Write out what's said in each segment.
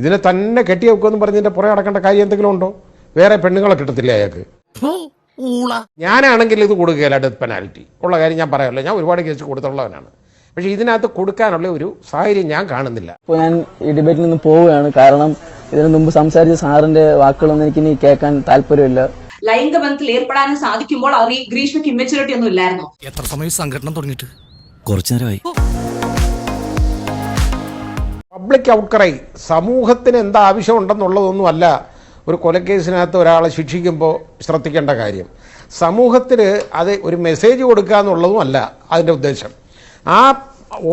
ഇതിനെ തന്നെ കെട്ടി വെക്കുമെന്ന് പറഞ്ഞതിന്റെ പുറകെ അടക്കേണ്ട കാര്യം എന്തെങ്കിലും ഉണ്ടോ? വേറെ പെണ്ണുങ്ങളെ കിട്ടത്തില്ല അയാൾക്ക്? ഞാനാണെങ്കിൽ ഇത് കൊടുക്കുകയില്ല ഡെത്ത് പെനാൽറ്റി ഉള്ള കാര്യം ഞാൻ പറയാമല്ലോ ഞാൻ ഒരുപാട് കേസ് കൊടുത്തുള്ളവനാണ് പക്ഷേ ഇതിനകത്ത് കൊടുക്കാനുള്ള ഒരു സാഹചര്യം ഞാൻ കാണുന്നില്ല. ഇപ്പോൾ ഞാൻ ഈ ഡിബേറ്റിൽ നിന്ന് പോവുകയാണ്. കാരണം ഇതിനു മുമ്പ് സംസാരിച്ച സാറിന്റെ വാക്കുകളൊന്നും എനിക്ക് ഇനി കേൾക്കാൻ താല്പര്യമില്ല. ലൈംഗിക ബന്ധത്തിൽ ഏർപ്പെടാനും സാധിക്കുമ്പോൾ അവർ ഈ ഗ്രീഷ്മയ്ക്ക് ഇമ്മച്ചുരിറ്റി ഒന്നും ഇല്ലായിരുന്നു. എത്ര സമയം സംഘടന തുടങ്ങിയിട്ട്? കുറച്ചു നേരമായി. പബ്ലിക് ഔട്ട്ക്രൈ സമൂഹത്തിന് എന്താ ആവശ്യമുണ്ടെന്നുള്ളതൊന്നുമല്ല ഒരു കൊലക്കേസിനകത്ത് ഒരാളെ ശിക്ഷിക്കുമ്പോൾ ശ്രദ്ധിക്കേണ്ട കാര്യം. സമൂഹത്തിന് അത് ഒരു മെസ്സേജ് കൊടുക്കുക എന്നുള്ളതും അല്ല അതിന്റെ ഉദ്ദേശം. ആ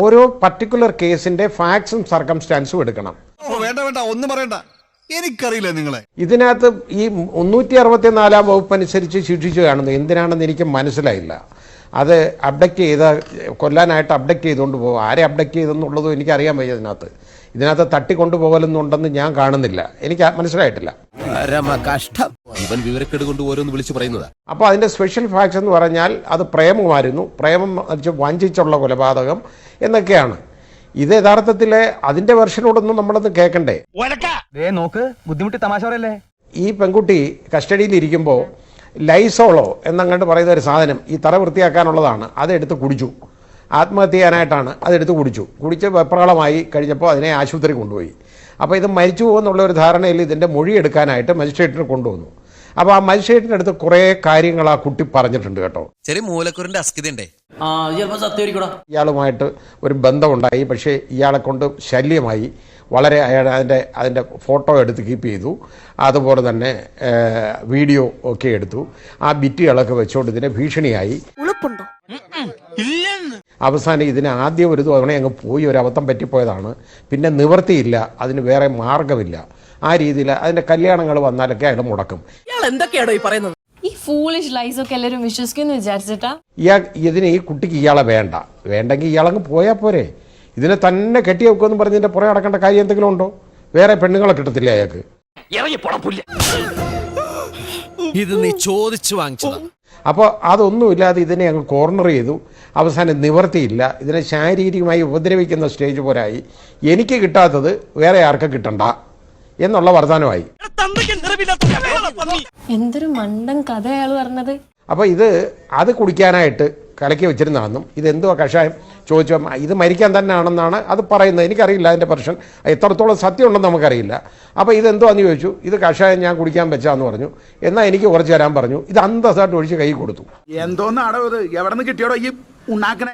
ഓരോ പർട്ടിക്കുലർ കേസിന്റെ ഫാക്ട്സും സർക്കംസ്റ്റാൻസും എടുക്കണം. വേണ്ട വേണ്ട. ഒന്നും പറയണ്ട. എനിക്കറിയില്ല നിങ്ങളെ. ഇതിനകത്ത് ഈ മുന്നൂറ്റി അറുപത്തിനാലാം വകുപ്പ് അനുസരിച്ച് ശിക്ഷിച്ചു കാണുന്നു എന്തിനാണെന്ന് എനിക്ക് മനസ്സിലായില്ല. അത് അപ്ഡക്റ്റ് ചെയ്ത കൊല്ലാനായിട്ട് അപ്ഡക്റ്റ് ചെയ്തുകൊണ്ട് പോകും. ആരെ അപ്ഡക്റ്റ് ചെയ്തെന്നുള്ളതും എനിക്കറിയാൻ വയ്യ ഇതിനകത്ത്. ഇതിനകത്ത് തട്ടിക്കൊണ്ടുപോകലെന്നുണ്ടെന്ന് ഞാൻ കാണുന്നില്ല. എനിക്ക് മനസ്സിലായിട്ടില്ല. കഷ്ടം ഇവൻ വിവരക്കേട് കൊണ്ട് ഓരോന്ന് വിളിച്ചു പറയുന്നതാ. അപ്പോൾ അതിന്റെ സ്പെഷ്യൽ ഫാക്ട്സ് എന്ന് പറഞ്ഞാൽ അത് പ്രേമമായിരുന്നു പ്രേമം വഞ്ചിച്ചുള്ള കൊലപാതകം എന്നൊക്കെയാണ്. ഇത് യഥാർത്ഥത്തിൽ അതിന്റെ വെർഷനോടൊന്നും നമ്മളൊന്ന് കേൾക്കണ്ടേ നോക്ക് ബുദ്ധിമുട്ടി തമാശ പറയല്ലേ? ഈ പെൺകുട്ടി കസ്റ്റഡിയിൽ ഇരിക്കുമ്പോൾ ലൈസോളോ എന്നങ്ങോട്ട് പറയുന്ന ഒരു സാധനം ഈ തറ വൃത്തിയാക്കാനുള്ളതാണ്. അതെടുത്ത് കുടിച്ചു. ആത്മഹത്യ ചെയ്യാനായിട്ടാണ് അതെടുത്ത് കുടിച്ചു. കുടിച്ച് വെപ്രാളമായി കഴിഞ്ഞപ്പോൾ അതിനെ ആശുപത്രി കൊണ്ടുപോയി. അപ്പോൾ ഇത് മരിച്ചു പോകുന്നുള്ള ഒരു ധാരണയിൽ ഇതിന്റെ മൊഴി എടുക്കാനായിട്ട് മജിസ്ട്രേറ്റിന് കൊണ്ടുവന്നു. അപ്പോൾ ആ മജിസ്ട്രേറ്റിന്റെ അടുത്ത് കുറേ കാര്യങ്ങൾ ആ കുട്ടി പറഞ്ഞിട്ടുണ്ട് കേട്ടോ. ചെറിയ മൂലക്കുറിന്റെ അസ്കിതയുണ്ടേ ഇയാളുമായിട്ട് ഒരു ബന്ധമുണ്ടായി. പക്ഷേ ഇയാളെ കൊണ്ട് ശല്യമായി. വളരെ അയാൾ അതിന്റെ അതിന്റെ ഫോട്ടോ എടുത്ത് കീപ്പ് ചെയ്തു. അതുപോലെ തന്നെ വീഡിയോ ഒക്കെ എടുത്തു. ആ ബിറ്റുകളൊക്കെ വെച്ചുകൊണ്ട് ഇതിനെ ഭീഷണിയായി. അവസാനം ഇതിന് ആദ്യം ഒരു തവണ അങ്ങ് പോയി ഒരു അബദ്ധം പറ്റിപ്പോയതാണ്. പിന്നെ നിവർത്തിയില്ല അതിന് വേറെ മാർഗമില്ല. ആ രീതിയിൽ അതിന്റെ കല്യാണങ്ങൾ വന്നാലൊക്കെ അയാൾ മുടക്കും. ഈ ഫൂളിഷ് ലൈസ് ഒക്കെ എല്ലാവരും വിശ്വസിക്കുന്നു വിചാരിച്ചിട്ടാ? ഇയാൾ ഇതിന് ഈ കുട്ടിക്ക് ഇയാളെ വേണ്ട. വേണ്ടെങ്കിൽ ഇയാളങ്ങ് പോയാൽ പോരെ. ഇതിനെ തന്നെ കെട്ടി വെക്കുമെന്ന് പറഞ്ഞതിന്റെ പുറകെ അടക്കേണ്ട കാര്യം എന്തെങ്കിലും ഉണ്ടോ? വേറെ പെണ്ണുങ്ങളെ കിട്ടത്തില്ല അയാൾക്ക്? ഇത് നീ ചോദിച്ചു വാങ്ങിച്ചതാ. അപ്പോൾ അതൊന്നുമില്ലാതെ ഇതിനെ അങ്ങ് കോർണർ ചെയ്തു. അവസാനം നിവർത്തിയില്ല. ഇതിനെ ശാരീരികമായി ഉപദ്രവിക്കുന്ന സ്റ്റേജ് പോരായി എനിക്ക് കിട്ടാത്തത് വേറെ ആർക്കും കിട്ടണ്ട എന്നുള്ള വർത്തമാനമായി. എന്തൊരു മണ്ടൻ കഥ അയാൾ പറഞ്ഞത്. അപ്പോൾ ഇത് അത് കുടിക്കാനായിട്ട് കലക്കി വെച്ചിരുന്നതാണെന്നും ഇത് എന്തുവാ കഷായം? ചോദിച്ചു ഇത് മരിക്കാൻ തന്നെ ആണെന്നാണ് അത് പറയുന്നത്. എനിക്കറിയില്ല അതിന്റെ പ്രശ്നം. എത്രത്തോളം സത്യം ഉണ്ടെന്ന് നമുക്കറിയില്ല. അപ്പോൾ ഇത് എന്ന് ചോദിച്ചു? ഇത് കഷായം ഞാൻ കുടിക്കാൻ വെച്ചാന്ന് പറഞ്ഞു. എന്നാൽ എനിക്ക് കുറച്ച് തരാൻ പറഞ്ഞു. ഇത് അന്തസ്സായിട്ട് ഒഴിച്ച് കൈ കൊടുത്തു. എന്തോന്നാടോ ഇത്? എവിടെ നിന്ന് കിട്ടിയോടോ ഈ ഉണ്ടാക്കണേ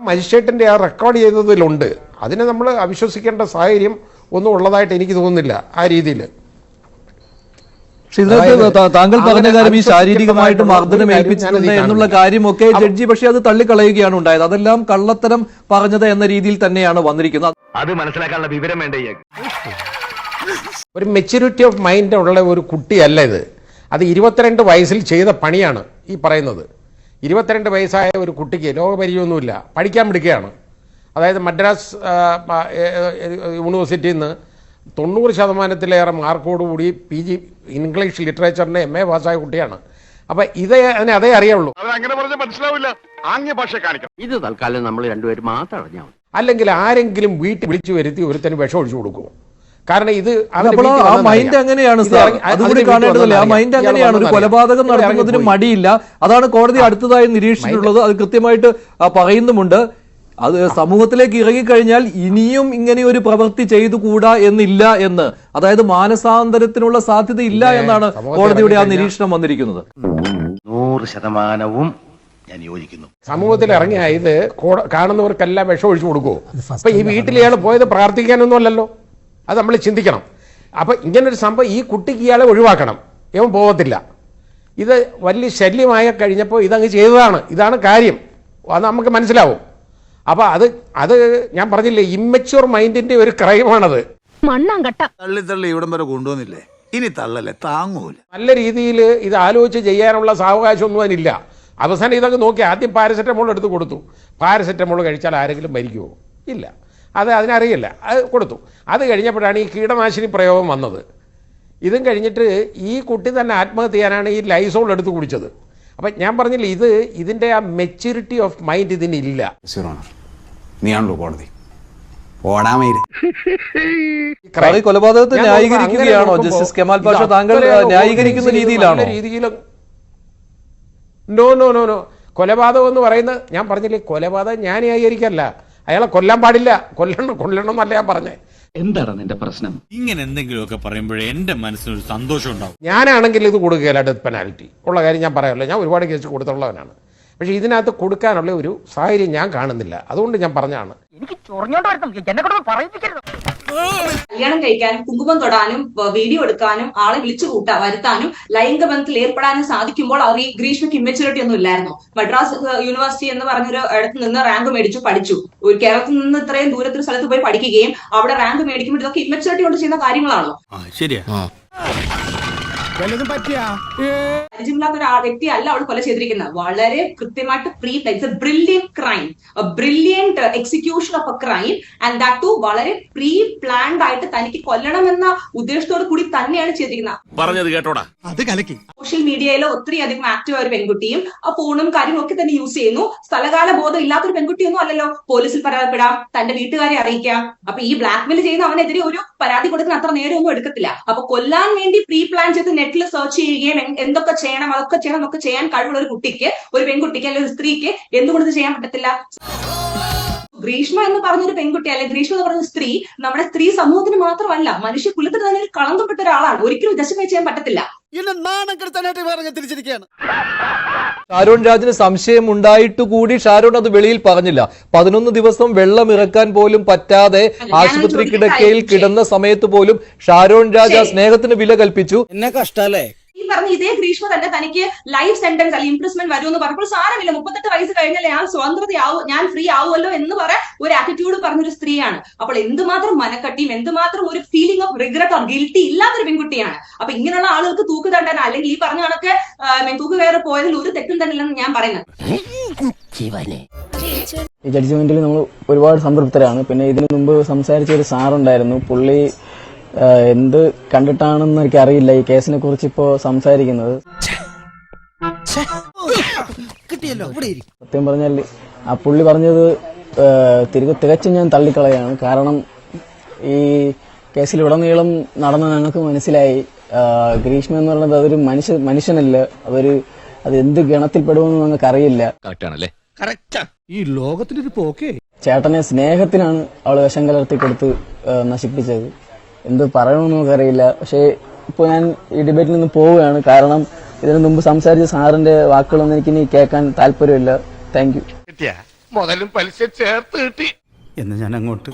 മജിസ്ട്രേറ്റിന്റെ ആ റെക്കോർഡ് ചെയ്തതിലുണ്ട് അതിനെ നമ്മൾ അവിശ്വസിക്കേണ്ട സാഹചര്യം ഒന്നും ഉള്ളതായിട്ട് എനിക്ക് തോന്നുന്നില്ല ആ രീതിയിൽ പക്ഷെ ഇതിനകത്ത് താങ്കൾ പറഞ്ഞ കാര്യം ഈ ശാരീരികമായിട്ട് മർദ്ദനം ഏൽപ്പിച്ചിട്ടുണ്ട് എന്നുള്ള കാര്യമൊക്കെ ജഡ്ജി പക്ഷെ അത് തള്ളിക്കളയുകയാണ് ഉണ്ടായത് അതെല്ലാം കള്ളത്തരം പറഞ്ഞത് എന്ന രീതിയിൽ തന്നെയാണ് വന്നിരിക്കുന്നത് അത് മനസ്സിലാക്കാനുള്ള വിവരം വേണ്ട ഒരു മെച്യൂരിറ്റി ഓഫ് മൈൻഡ് ഉള്ള ഒരു കുട്ടിയല്ല ഇത് അത് ഇരുപത്തിരണ്ട് വയസ്സിൽ ചെയ്ത പണിയാണ് ഈ പറയുന്നത് ഇരുപത്തിരണ്ട് വയസ്സായ ഒരു കുട്ടിക്ക് ലോകപരിചയമൊന്നുമില്ല പഠിക്കാൻ പിടിക്കുകയാണ് അതായത് മദ്രാസ് യൂണിവേഴ്സിറ്റിയിൽ നിന്ന് തൊണ്ണൂറ് ശതമാനത്തിലേറെ മാർക്കോടുകൂടി പി ജി ഇംഗ്ലീഷ് ലിറ്ററേച്ചറിന്റെ എം എ പാസ്സായ കുട്ടിയാണ്. അപ്പൊ ഇതേ അതിനെ അതേ അറിയുള്ളൂ. അങ്ങനെ പറഞ്ഞ മനസ്സിലാവില്ല. ആംഗ്യ ഭാഷ കാണിക്കണം. ഇത് തൽക്കാലം നമ്മൾ രണ്ടുപേരും മാത്രം അറിഞ്ഞാൽ അല്ലെങ്കിൽ ആരെങ്കിലും വീട്ടിൽ വിളിച്ചു വരുത്തി ഒരുത്തന് വിഷം ഒഴിച്ചു കൊടുക്കുമോ കാരണം ഇത് ആ മൈൻഡ് അങ്ങനെയാണ് സാർ? അതുകൂടി കാണേണ്ടതല്ലേ? ആ മൈൻഡ് എങ്ങനെയാണ്? അങ്ങനെയാണ് ഒരു കൊലപാതകം നടത്തുന്നതിന് മടിയില്ല. അതാണ് കോടതി അടുത്തതായി നിരീക്ഷിച്ചിട്ടുള്ളത്. അത് കൃത്യമായിട്ട് പറയുന്നുമുണ്ട്. അത് സമൂഹത്തിലേക്ക് ഇറങ്ങിക്കഴിഞ്ഞാൽ ഇനിയും ഇങ്ങനെ ഒരു പ്രവൃത്തി ചെയ്തുകൂടാ എന്നില്ല എന്ന്. അതായത് മാനസാന്തരത്തിനുള്ള സാധ്യത ഇല്ല എന്നാണ് കോടതിയുടെ ആ നിരീക്ഷണം വന്നിരിക്കുന്നത്. നൂറ് ശതമാനവും ഞാൻ യോജിക്കുന്നു. സമൂഹത്തിൽ ഇറങ്ങിയ ഇത് കാണുന്നവർക്കെല്ലാം വിഷം ഒഴിച്ചു കൊടുക്കുമോ അപ്പൊ ഈ വീട്ടിൽ ഇയാൾ പോയത് പ്രാർത്ഥിക്കാനൊന്നും അല്ലല്ലോ അത് നമ്മൾ ചിന്തിക്കണം. അപ്പൊ ഇങ്ങനൊരു സംഭവം ഈ കുട്ടിക്ക് ഇയാളെ ഒഴിവാക്കണം. ഇവൻ പോകത്തില്ല. ഇത് വലിയ ശല്യമായ കഴിഞ്ഞപ്പോൾ ഇതങ്ങ് ചെയ്തതാണ്. ഇതാണ് കാര്യം. അത് നമുക്ക് മനസ്സിലാവും. അപ്പൊ അത് അത് ഞാൻ പറഞ്ഞില്ലേ ഇമ്മച്യൂർ മൈൻഡിന്റെ ഒരു ക്രൈമാണത്. മണ്ണാങ്കട്ട. തള്ളി തള്ളി ഇവിടം വരെ കൊണ്ടുവന്നില്ലേ? ഇനി തള്ളല്ലേ താങ്ങൂല. നല്ല രീതിയിൽ ഇത് ആലോചിച്ച് ചെയ്യാനുള്ള സാവകാശമൊന്നും അതിനില്ല അവസാനം ഇതൊക്കെ നോക്കി ആദ്യം പാരസെറ്റമോൾ എടുത്ത് കൊടുത്തു. പാരസെറ്റമോൾ കഴിച്ചാൽ ആരെങ്കിലും മരിക്കുമോ ഇല്ല. അത് അതിനറിയില്ല. അത് കൊടുത്തു. അത് കഴിഞ്ഞപ്പോഴാണ് ഈ കീടനാശിനി പ്രയോഗം വന്നത്. ഇതും കഴിഞ്ഞിട്ട് ഈ കുട്ടി തന്നെ ആത്മഹത്യ ചെയ്യാനാണ് ഈ ലൈസോൾ എടുത്ത് കുടിച്ചത്. അപ്പം ഞാൻ പറഞ്ഞില്ല ഇത് ഇതിന്റെ ആ മെച്യൂരിറ്റി ഓഫ് മൈൻഡ് ഇതിനില്ല. നീയാണല്ലോ കോടതി. കൊലപാതകത്തെ ന്യായീകരിക്കുകയാണോ? ജസ്റ്റിസ് കെമാൽ പാഷ താങ്കൾ ന്യായീകരിക്കുന്ന രീതിയിലാണോ? രീതിയിലും നോ നോ നോ നോ കൊലപാതകം എന്ന് പറയുന്നത് ഞാൻ പറഞ്ഞില്ലേ കൊലപാതകം ഞാൻ ന്യായീകരിക്കല്ല. അയാളെ കൊല്ലാൻ പാടില്ല. കൊല്ലണം കൊല്ലണം എന്നല്ല ഞാൻ പറഞ്ഞേ. എന്താണ് നിന്റെ പ്രശ്നം? ഇങ്ങനെ എന്തെങ്കിലുമൊക്കെ പറയുമ്പോഴേ എന്റെ മനസ്സിനൊരു സന്തോഷം ഉണ്ടാവും. ഞാനാണെങ്കിൽ ഇത് കൊടുക്കുകയില്ല ഡെത്ത് പെനാൽറ്റി ഉള്ള കാര്യം ഞാൻ പറയാമല്ലോ ഞാൻ ഒരുപാട് കേസ് കൊടുത്തുള്ളവനാണ് പക്ഷേ ഇതിനകത്ത് കൊടുക്കാനുള്ള ഒരു സാഹചര്യം ഞാൻ കാണുന്നില്ല. അതുകൊണ്ട് ഞാൻ പറഞ്ഞാണ് പറഞ്ഞതാണ് കല്യാണം കഴിക്കാനും കുങ്കുമം തൊടാനും വീഡിയോ എടുക്കാനും ആളെ വിളിച്ചു കൂട്ടാ വരുത്താനും ലൈംഗിക ബന്ധത്തിൽ ഏർപ്പെടാനും സാധിക്കുമ്പോൾ അവർ ഈ ഗ്രീഷ്മയ്ക്ക് ഇമ്മച്യൂരിറ്റി ഒന്നും ഇല്ലായിരുന്നു. മദ്രാസ് യൂണിവേഴ്സിറ്റി എന്ന് പറഞ്ഞൊരു ഇടത്ത് നിന്ന് റാങ്ക് മേടിച്ചു പഠിച്ചു. ഒരു കേരളത്തിൽ നിന്ന് ഇത്രയും ദൂരത്തിൽ സ്ഥലത്ത് പോയി പഠിക്കുകയും അവിടെ റാങ്ക് മേടിക്കുമ്പോൾ ഇതൊക്കെ ഇമ്മച്യൂരിറ്റി കൊണ്ട് ചെയ്യുന്ന കാര്യങ്ങളാണോ ശരിയാ. പരിചയമില്ലാത്ത ഒരു വ്യക്തി അല്ല അവൾ കൊല ചെയ്തിരിക്കുന്നത്. വളരെ കൃത്യമായിട്ട് pre it's a brilliant crime brilliant execution of a crime and that too വളരെ പ്രീ പ്ലാൻഡ് ആയിട്ട് തനിക്ക് കൊല്ലണമെന്ന ഉദ്ദേശത്തോട് കൂടി തന്നെയാണ് ചെയ്തിരിക്കുന്നത്. പറഞ്ഞത് കേട്ടോടാ. അത് കലക്കി. സോഷ്യൽ മീഡിയയിൽ ഒത്തിരി അധികം ആക്റ്റീവ് ആയ ഒരു പെൺകുട്ടിയും ആ ഫോണും കാര്യങ്ങളും ഒക്കെ തന്നെ യൂസ് ചെയ്യുന്നു. സ്ഥലകാല ബോധം ഇല്ലാത്തൊരു പെൺകുട്ടിയൊന്നും അല്ലല്ലോ. പോലീസിൽ പരാതിപ്പെടാം. തന്റെ വീട്ടുകാരെ അറിയിക്കാം. അപ്പൊ ഈ ബ്ലാക്ക്മെയിൽ ചെയ്യുന്ന അവനെതിരെ ഒരു പരാതി കൊടുക്കുന്ന അത്ര നേരമൊന്നും എടുക്കത്തില്ല. അപ്പൊ കൊല്ലാൻ വേണ്ടി പ്രീ പ്ലാൻ ചെയ്ത് നെറ്റിൽ സെർച്ച് ചെയ്യുകയും എന്തൊക്കെ ചെയ്യണം അതൊക്കെ ചെയ്യണം എന്നൊക്കെ ചെയ്യാൻ കഴിവുള്ള ഒരു കുട്ടിക്ക് ഒരു പെൺകുട്ടിക്ക് അല്ലെങ്കിൽ ഒരു സ്ത്രീക്ക് എന്തുകൊണ്ട് ചെയ്യാൻ പറ്റത്തില്ല? ഗ്രീഷ്മ എന്ന് പറഞ്ഞൊരു പെൺകുട്ടി അല്ലെങ്കിൽ ഗ്രീഷ്മ എന്ന് പറഞ്ഞ സ്ത്രീ നമ്മുടെ സ്ത്രീ സമൂഹത്തിന് മാത്രമല്ല മനുഷ്യ കുലത്തിന് തന്നെ ഒരു കളങ്കപ്പെട്ട ഒരാളാണ്. ഒരിക്കലും ജസ്റ്റിഫൈ ചെയ്യാൻ പറ്റത്തില്ല. എന്നെ നാണം കെടുത്താനായിട്ട് പറഞ്ഞ് തിരിച്ചിരിക്കുകയാണ്. ഷാരോൺ രാജിന് സംശയം ഉണ്ടായിട്ട് കൂടി ഷാരൂൺ അത് വെളിയിൽ പറഞ്ഞില്ല. പതിനൊന്ന് ദിവസം വെള്ളം ഇറക്കാൻ പോലും പറ്റാതെ ആശുപത്രി കിടക്കയിൽ കിടന്ന സമയത്ത് പോലും ഷാരൂൺ രാജ് ആ സ്നേഹത്തിന് വില കൽപ്പിച്ചു. എന്നെ കഷ്ടല്ലേ? പറഞ്ഞ ഇതേ ഗ്രീഷ്മ തന്നെ തനിക്ക് ലൈഫ് സെന്റൻസ് അല്ലെങ്കിൽ ഇംപ്രസ്മെന്റ് വരുമെന്ന് പറഞ്ഞപ്പോൾ സാരമില്ല മുപ്പത്തെട്ട് വയസ്സ് കഴിഞ്ഞാൽ ഞാൻ സ്വതന്ത്രതയാവും ഞാൻ ഫ്രീ ആവുമല്ലോ എന്ന് പറ ഒരു ആറ്റിറ്റ്യൂഡ് പറഞ്ഞൊരു സ്ത്രീയാണ്. അപ്പോൾ എന്തുമാത്രം മനക്കട്ടിയും എന്തുമാത്രം ഒരു feeling of regret or guilty ഇല്ലാത്തൊരു പെൺകുട്ടിയാണ്. അപ്പൊ ഇങ്ങനെയുള്ള ആളുകൾക്ക് തൂക്ക് തണ്ടാൻ അല്ലെങ്കിൽ ഈ പറഞ്ഞ കണക്ക് തൂക്ക് കയറി പോയതിൽ ഒരു തെറ്റും തന്നെ ഇല്ലെന്ന് ഞാൻ പറയുന്നത്. ഈ ജഡ്ജ്മെന്റിൽ നമ്മൾ ഒരുപാട് സംതൃപ്തരാണ്. പിന്നെ ഇതിനു മുമ്പ് സംസാരിച്ച ഒരു സാറുണ്ടായിരുന്നു പുള്ളി എന്ത് കണ്ടിട്ടാണെന്ന് എനിക്ക് അറിയില്ല ഈ കേസിനെ കുറിച്ച് ഇപ്പോ സംസാരിക്കുന്നത്. കിട്ടിയല്ലോ ഇവിടെ സത്യം പറഞ്ഞാൽ ആ പുള്ളി പറഞ്ഞത് തിരികെ തികച്ചും ഞാൻ തള്ളിക്കളയാണ്. കാരണം ഈ കേസിൽ ഉടനീളം നടന്ന ഞങ്ങൾക്ക് മനസ്സിലായി. ഗ്രീഷ്മ എന്ന് പറയുന്നത് അതൊരു മനുഷ്യ മനുഷ്യനല്ല. അതൊരു അത് എന്ത് ഗണത്തിൽപ്പെടുമെന്ന് ഞങ്ങൾക്ക് അറിയില്ല ഈ ലോകത്തിനൊരു പോക്കേ. ചേട്ടനെ സ്നേഹത്തിനാണ് അവൾ വിഷം കലർത്തി കൊടുത്ത് നശിപ്പിച്ചത്. എന്ത് പറയണമെന്ന് നമുക്കറിയില്ല. പക്ഷേ ഇപ്പോൾ ഞാൻ ഈ ഡിബേറ്റിൽ നിന്ന് പോവുകയാണ്. കാരണം ഇതിനു മുമ്പ് സംസാരിച്ച സാറിന്റെ വാക്കുകളൊന്നും എനിക്ക് ഇനി കേൾക്കാൻ താല്പര്യമില്ല. താങ്ക് യു മുതലും പലിശ ചേർത്ത് കിട്ടി. എന്ന് ഞാൻ അങ്ങോട്ട്